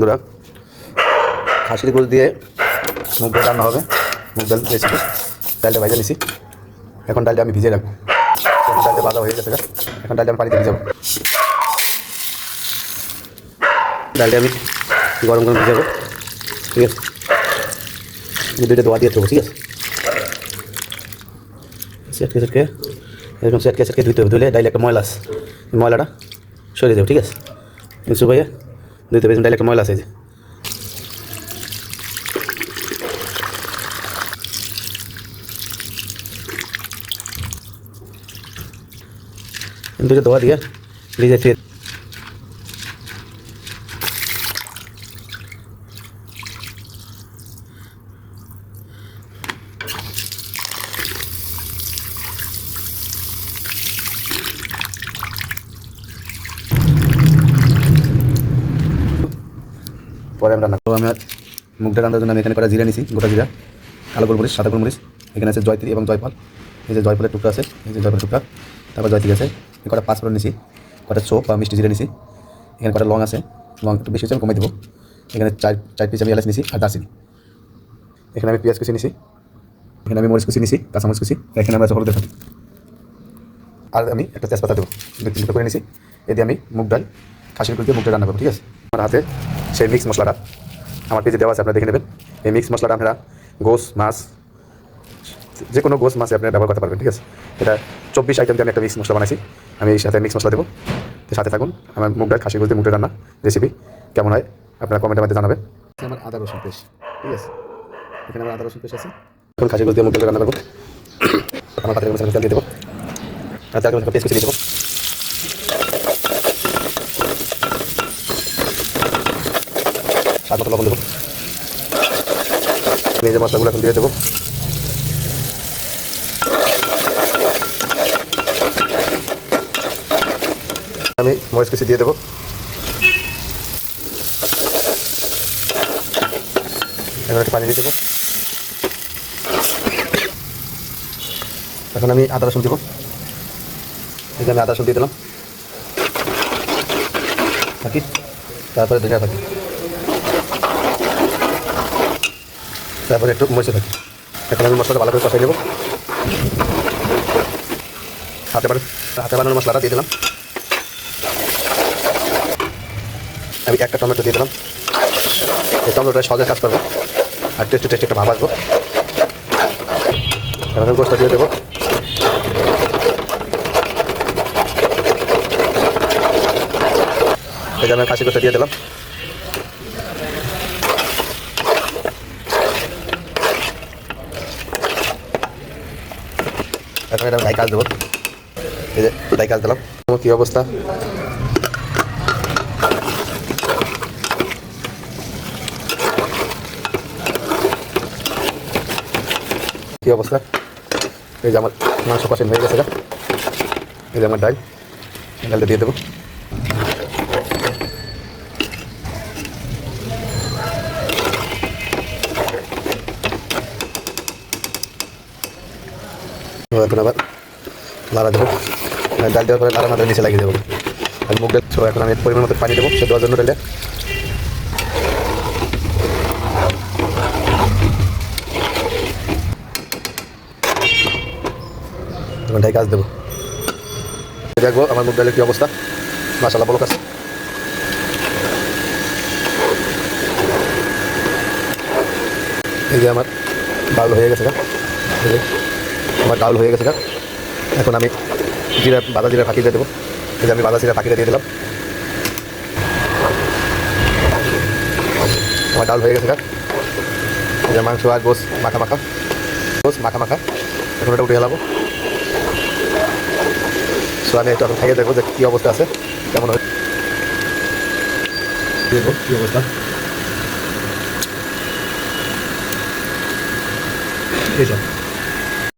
বন্ধুরা খাসির গোল দিয়ে মুগ ডাল রান্না হবে। মুগ ডাল রেসিপি ডালটা ভাজা নিছি। এখন ডালটা আমি ভিজে রাখব। এখন ডালটা ভাজা হয়ে গেছে গা। এখন ডালটা আমি পানিতে ভিজাবো। ডালটা আমি গরম গরম ভিজাবো। ঠিক আছে? আমি দুইটা দোয়া দিয়ে দেবো ঠিক আছে? সেটকে সেটকে, এরকম সেটকে সেটকে ধুইতে হবে। ধুলে ডাইলে একটা ময়লা আছে। এই ময়লাটা সরিয়ে দেবো, ঠিক আছে? শুকাইয়ে ধুইতে হবে ডাইলে একটা ময়লা আছে এই যে দুটো ধোয়া দিয়ে ভিজে ফিরে পরে আমি রান্না করব। আমি মুগটা রান্নার জন্য আমি এখানে কটা জিরা নিছি, গোটা জিরা, কালো গোলমরিচ, সাদা গোলমরিচ, এখানে আছে জয়ত্রী এবং জয়পাল। এই যে জয়পালের টুকরা আছে, এই যে জয়পালের টুকরা, তারপর জয়ত্রী আছে কটা পাঁচফোড়ন নিছি, কটা চোপ বা মিষ্টি জিরা নিছি, এখানে কটা লং আছে, লং একটু বেশি আমি কমাই দেবো। এখানে চার চার পিস আমি এলাচ নিছি আর দারচিনি। এখানে আমি পেঁয়াজ কুচি নিছি, এখানে আমি মরিচ কুচি নিছি, কাঁচামরিচ কুচি এখানে আমরা হলুদের ফাঁকি আর আমি একটা তেজপাতা দেবো, দুই করে নিছি দিয়ে আমি মুগ ডাল, খাসির কুচ দিয়ে মুগটা রান্না করব, ঠিক আছে? আমার হাতে সেই মিক্স মশলাটা। আমার পেজে দেওয়া আছে আপনারা দেখে নেবেন। এই মিক্স মশলাটা আপনারা গোস মাছ যে কোনো গোস মাছে আপনারা ব্যবহার করতে পারবেন ঠিক আছে? এটা চব্বিশ আইটেম দিয়ে আমি একটা মিক্স মশলা বানাইছি। আমি এই সাথে মিক্স মশলা দেবো। তো সাথে থাকুন। আমার মুগ ডাল খাসি গুলতে মুগটা রান্না রেসিপি কেমন হয় আপনারা কমেন্টের মধ্যে জানাবেন। আমার আদা রসুন পেস্ট ঠিক আছে? এখানে আমার আদা রসুন পেস্ট আছে। এখন খাসি গুলতে মুগ ডাল রান্না করব। আমার তেল দিয়ে দেবো। আর পেস্ট দিয়ে দেবো। স্বাদ মতো দেবো মশলাগুলো এখন দিয়ে দেবো। আমি মরিচ কুচি দিয়ে দেবো। এখন একটু পানি দিয়ে দেবো। এখন আমি আদা রসুন দেবো। আদা রসুন দিয়ে দিলাম। থাকি। তারপরে ধনিয়া থাকি তারপরে একটু মরিচে থাকি এখন আমি মশলাটা ভালো করে কষাই নেব। হাতে বানানো হাতে বানানো মশলাটা দিয়ে দিলাম। আমি একটা টমেটো দিয়ে দিলাম। এই টমেটোটা সহজে কাজ করব। আর টেস্টি টেস্টি একটা ভাব আসব। এবার আমি দিয়ে দেবো। এই আমি খাসি গোষ্ঠটা দিয়ে দিলাম। এখন এটা ডাই কাজ দেবো। এই যে ডাই কাজ দিলাম। তোমার কী অবস্থা? কী অবস্থা? এই যে আমার মাংস কষেন হয়ে গেছে এই যে আমার ডাল। ডালটা দিয়ে দেবো। এখন আবার লাড়া দেবো। আর ডাল দেওয়ার পরে লাড়া মাথায় নিচে লাগিয়ে দেবো। আর মুগ ডাল এখন আমি পরিমাণ মতো পানি দেবো, সে দেওয়ার জন্য ডালে ডাই কাজ দেবো। দেখব আমার মুগ ডালের কী অবস্থা। মাসালা বলো কাছে এই যে আমার ডাল হয়ে গেছে আমার ডাউল হয়ে গেছে এখন আমি জিরা বাদা জিরা ফাঁকি দিয়ে দেবো। যে আমি বাদা জিরা ফাঁকিটা দিয়ে দিলাম। আমার ডাল হয়ে গেছে যে মাংস আর গোস মাখা মাখা। গোস মাখা মাখা। এখন এটা উঠে গেলাবো সো আমি একটু এখন খাইয়ে দেখব যে কী অবস্থা আছে। কেমন হয়? দেখব কী অবস্থা? এই সব